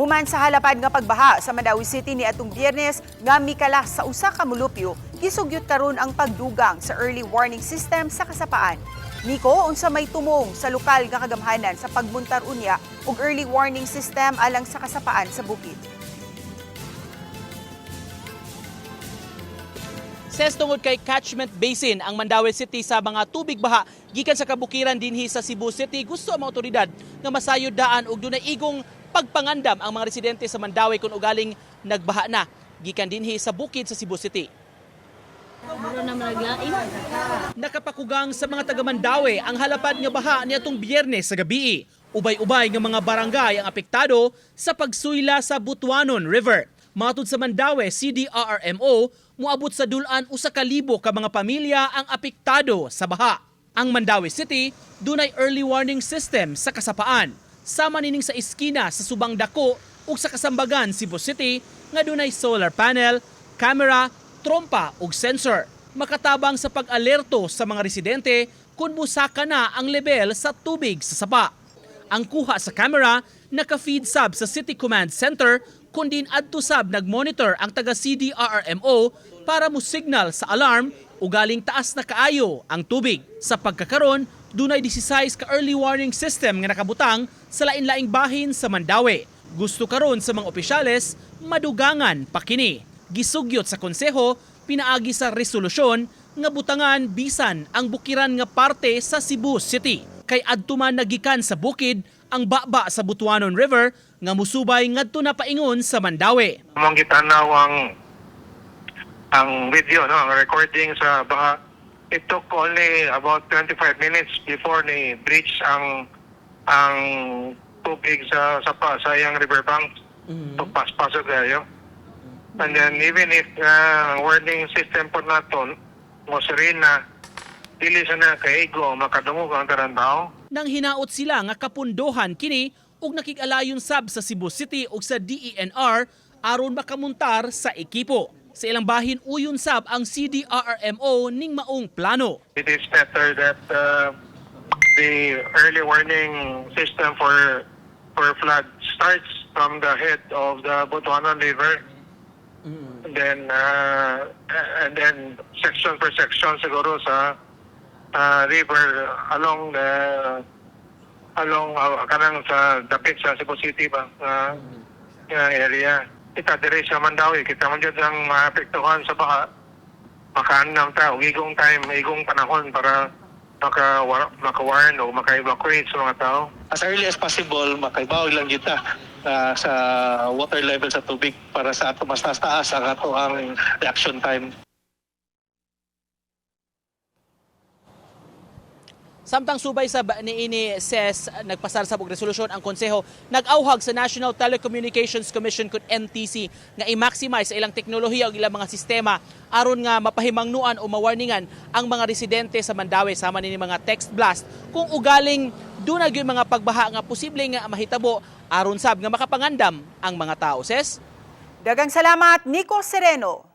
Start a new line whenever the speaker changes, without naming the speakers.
Human sa halapad nga pagbaha sa Mandawi City ni atong Biyernes nga mikalas sa usa ka mulupyo, gisugyot karon ang pagdugang sa early warning system sa kasapaan. Niko, unsa may tumong sa lokal nga kagamhanan sa pagmuntar unya og early warning system alang sa kasapaan sa bukid.
Ses tungod kay catchment basin ang Mandawi City sa mga tubig baha gikan sa kabukiran dinhi sa Cebu City gusto ang mga otoridad nga masayod daan og dunay igong pagpangandam ang mga residente sa Mandawi kung ugaling nagbaha na gikan dinhi sa bukid sa Cebu City. Nakapakugang sa mga taga Mandawi ang halapad nga baha niadtong Biyernes sa gabi. Ubay-ubay nga mga barangay ang apektado sa pagsuyla sa Butuanon River. Matod sa Mandawi, CDRRMO, muabot sa dulan usa ka libo ka mga pamilya ang apektado sa baha. Ang Mandawi City dunay early warning system sa kasapaan. Sama nining sa iskina sa Subang Dako ug sa Kasambagan, Cebu City nga dunay solar panel, camera, trompa ug sensor. Makatabang sa pag-alerto sa mga residente kung busaka na ang level sa tubig sa sapa. Ang kuha sa camera naka-feed sub sa City Command Center kundi adto sab nag-monitor ang taga CDRRMO para mo signal sa alarm ugaling taas na kaayo ang tubig. Sa pagkakaron, dunay 16 ka early warning system nga nakabutang sa lain-laing bahin sa Mandawi. Gusto karon sa mga opisyales madugangan pa kini. Gisugyot sa konseho pinaagi sa resolusyon nga butangan bisan ang bukiran nga parte sa Cebu City. Kay adto man nagikan sa bukid ang baba sa Butuanon River nga musubay ngadto na paingon sa Mandawi.
Mong gitanaw ang ang video no ang recording sa baka it took only about 25 minutes before ni breach ang ang tubig sa sa pa sa yang riverbank pagpaspasok kayo and then even if uh, warning system po naton mo na dili sa na kaigo makadungog ang tarang tao
nang hinaot sila nga kapundohan kini ug nakig-alayon sab sa Cebu City ug sa DENR aron makamuntar sa ekipo. Sa ilang bahin uyon sab ang CDRRMO ning maong plano.
it is better that uh, the early warning system for for flood starts from the head of the Butuanan River. And then uh, and then section per section siguro sa uh, river along the along uh, kanang sa dapit sa Cebu City ba uh, nga area. Kita dire sa Mandawi, kita man dyan ang maapektuhan sa baka makaanam ta, ug igong time, igong panahon para maka maka-warn o maka-evacuate sa mga tao.
as early as possible makaibaw lang kita ah, sa water level sa tubig para sa ato mas taas ang ato ang reaction time.
Samtang subay sa niini SES nagpasar sa og resolusyon ang konseho. Nag-auhag sa National Telecommunications Commission kun NTC nga i-maximize ilang teknolohiya ug ilang mga sistema aron nga mapahimangnuan o mawarningan ang mga residente sa Mandawi. Sama nini mga text blast kung ugaling dunay gyud mga pagbaha nga posible nga mahitabo aron sab nga makapangandam ang mga tao. Ses?
Dagang salamat, Nico Sereno.